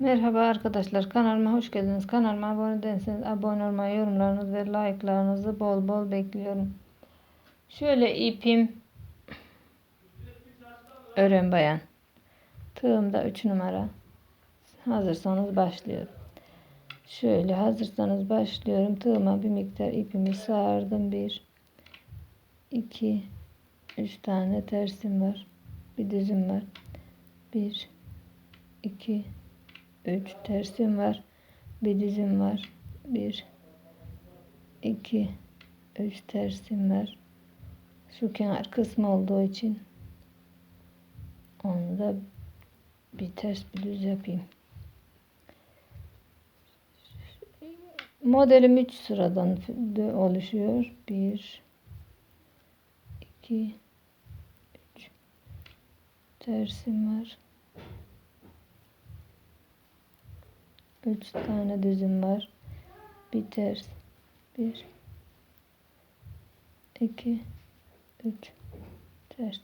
Merhaba arkadaşlar kanalıma hoş geldiniz. Kanalıma abone değilseniz abone olmayı, yorumlarınızı ve like'larınızı bol bol bekliyorum. Şöyle ipim ören bayan. Tığımda 3 numara. Hazırsanız başlıyorum. Şöyle hazırsanız başlıyorum. Tığıma bir miktar ipimi sardım. 1 2 3 tane tersim var. Bir düzüm var. 1 2 3 tersim var. Bir dizim var. 1 2 3 tersim var. Şu kenar kısmı olduğu için onu da bir ters bir düz yapayım. Modelim 3 sıradan oluşuyor. 1 2 3 tersim var. 3 tane düzüm var. Bir ters. 1 2 3 ters.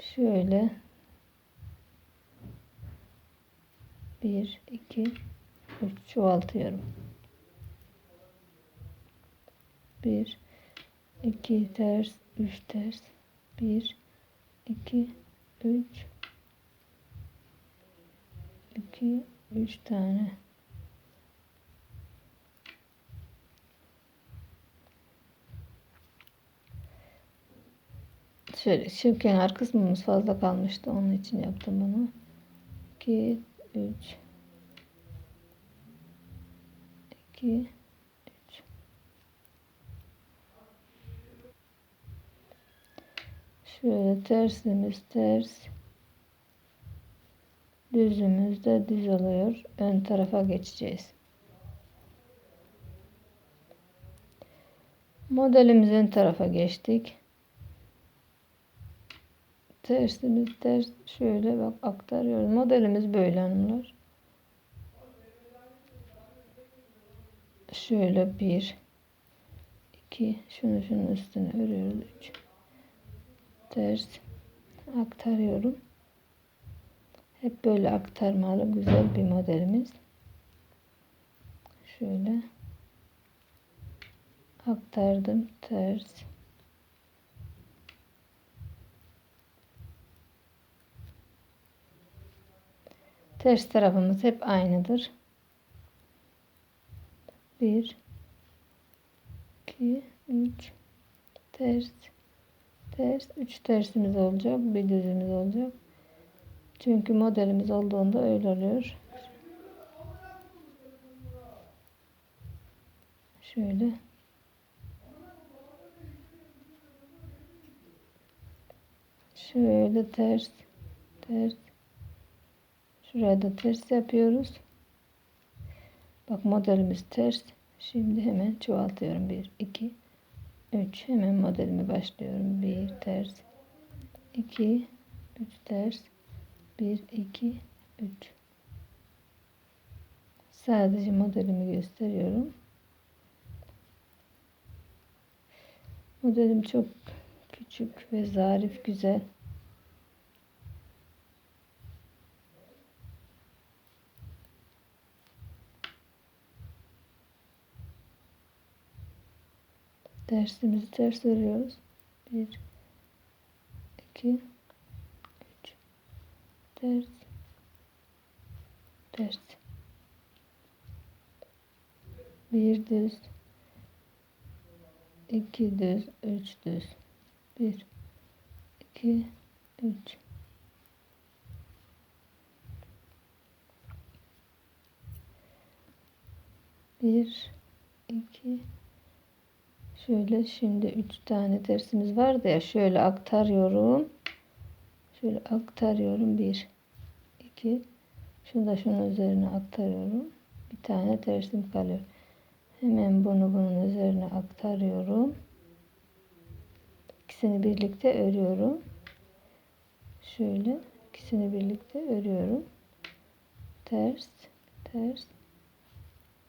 Şöyle 1 2 3 çoğaltıyorum. 1 2 ters 3 ters 1 2 3 2 3 tane Şöyle şu kenar kısmımız fazla kalmıştı. Onun için yaptım bunu. 2 3 2 Şöyle tersimiz ters. Düzümüz de düz oluyor. Ön tarafa geçeceğiz. Modelimiz ön tarafa geçtik. Tersimiz ters şöyle bak aktarıyoruz. Modelimiz böyle hanımlar. Şöyle bir iki şunu şunun üstüne örüyoruz. Üç ters aktarıyorum. Hep böyle aktarmalı güzel bir modelimiz. Şöyle aktardım ters Ters tarafımız hep aynıdır. 1 2 3 ters ters 3 tersimiz olacak. Bir düzümüz olacak. Çünkü modelimiz olduğunda öyle oluyor. Şöyle şöyle ters ters Şuraya da ters yapıyoruz. Bak modelimiz ters. Şimdi hemen çoğaltıyorum. 1, 2, 3. Hemen modelimi başlıyorum. 1 ters. 2, 3 ters. 1, 2, 3. Sadece modelimi gösteriyorum. Modelim çok küçük ve zarif güzel. Dersimizi ters örüyoruz. 1 2 3 ters ters bir düz. İki düz üç düz. Bir iki üç. Bir iki Şöyle şimdi 3 tane tersimiz vardı ya şöyle aktarıyorum. Şöyle aktarıyorum. 1 2 şunu da şunun üzerine aktarıyorum. Bir tane tersim kalıyor. Hemen bunu bunun üzerine aktarıyorum. İkisini birlikte örüyorum. Şöyle ikisini birlikte örüyorum. Ters, ters,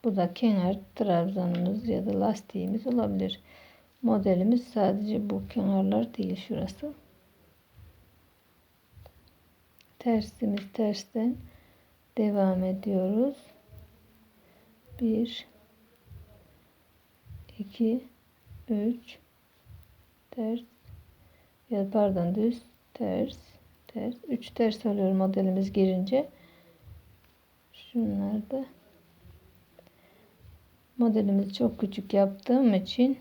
bu da kenar trabzanımız ya da lastiğimiz olabilir. Modelimiz sadece bu kenarlar değil şurası. Tersimiz tersten devam ediyoruz. 1 2 3 ters ya pardon düz ters ters 3 ters oluyor modelimiz girince şunlar da modelimizi çok küçük yaptığım için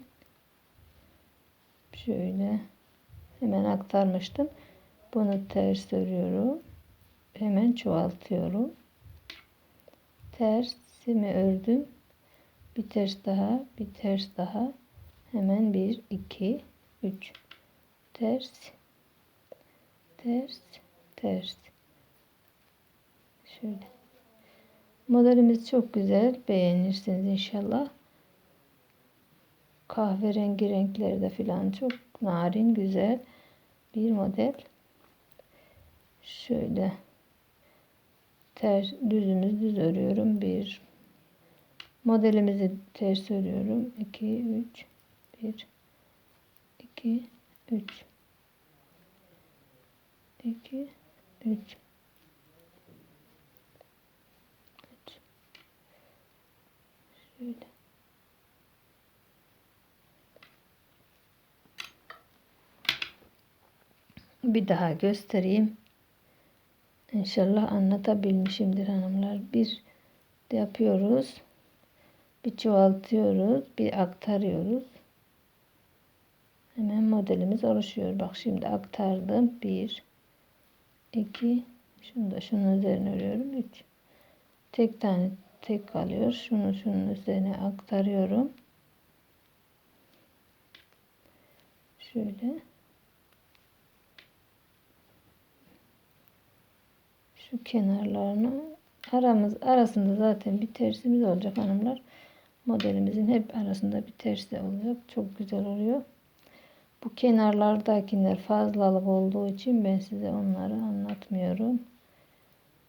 şöyle hemen aktarmıştım. Bunu ters örüyorum. Hemen çoğaltıyorum. Tersimi ördüm. Bir ters daha bir ters daha. Hemen 1 2 3 ters ters ters. Şöyle modelimiz çok güzel. Beğenirsiniz inşallah. Kahverengi renkleri de filan çok narin güzel bir model. Şöyle ters düzümüz düz örüyorum. Bir. Modelimizi ters örüyorum. 2 3 1 2 3 2 3 şöyle bir daha göstereyim. İnşallah anlatabilmişimdir hanımlar. Bir yapıyoruz bir çoğaltıyoruz bir aktarıyoruz. Hemen modelimiz oluşuyor. Bak şimdi aktardım. 1 2 şunu da şunun üzerine örüyorum. 3 tek tane tek kalıyor. Şunu şunun üzerine aktarıyorum. Şöyle. Şu kenarlarını aramız arasında zaten bir tersimiz olacak hanımlar. Modelimizin hep arasında bir tersi olacak. Çok güzel oluyor. Bu kenarlardakiler fazlalık olduğu için ben size onları anlatmıyorum.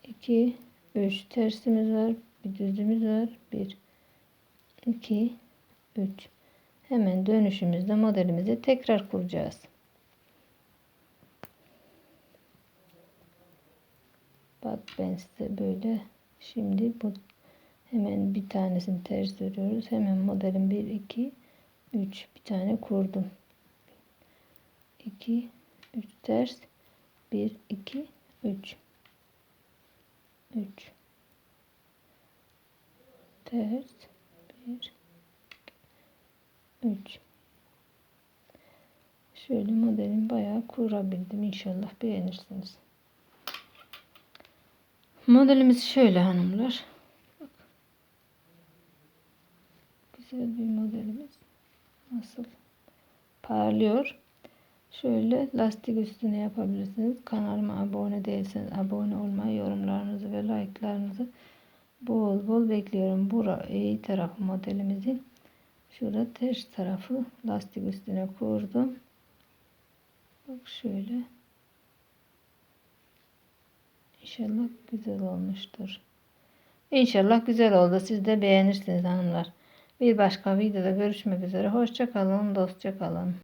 2 3 tersimiz var bir düzümüz var. 1 2 3 hemen dönüşümüzde modelimizi tekrar kuracağız. Bak ben size böyle şimdi bu hemen bir tanesini ters örüyoruz. Hemen modelin 1 2 3 bir tane kurdum. 2 3 ters. 1 2 3 3 ters 1 3 Şöyle modelin bayağı kurabildim. İnşallah beğenirsiniz. Modelimiz şöyle hanımlar. Güzel bir modelimiz. Nasıl parlıyor. Şöyle lastik üstüne yapabilirsiniz. Kanalıma abone değilseniz abone olmayı, yorumlarınızı ve like'larınızı bol bol bekliyorum. Bura iyi tarafı modelimizin. Şurada ters tarafı lastik üstüne kurdum. Bak şöyle. İnşallah güzel olmuştur. İnşallah güzel oldu. Siz de beğenirsiniz hanımlar. Bir başka videoda görüşmek üzere. Hoşça kalın, dostça kalın.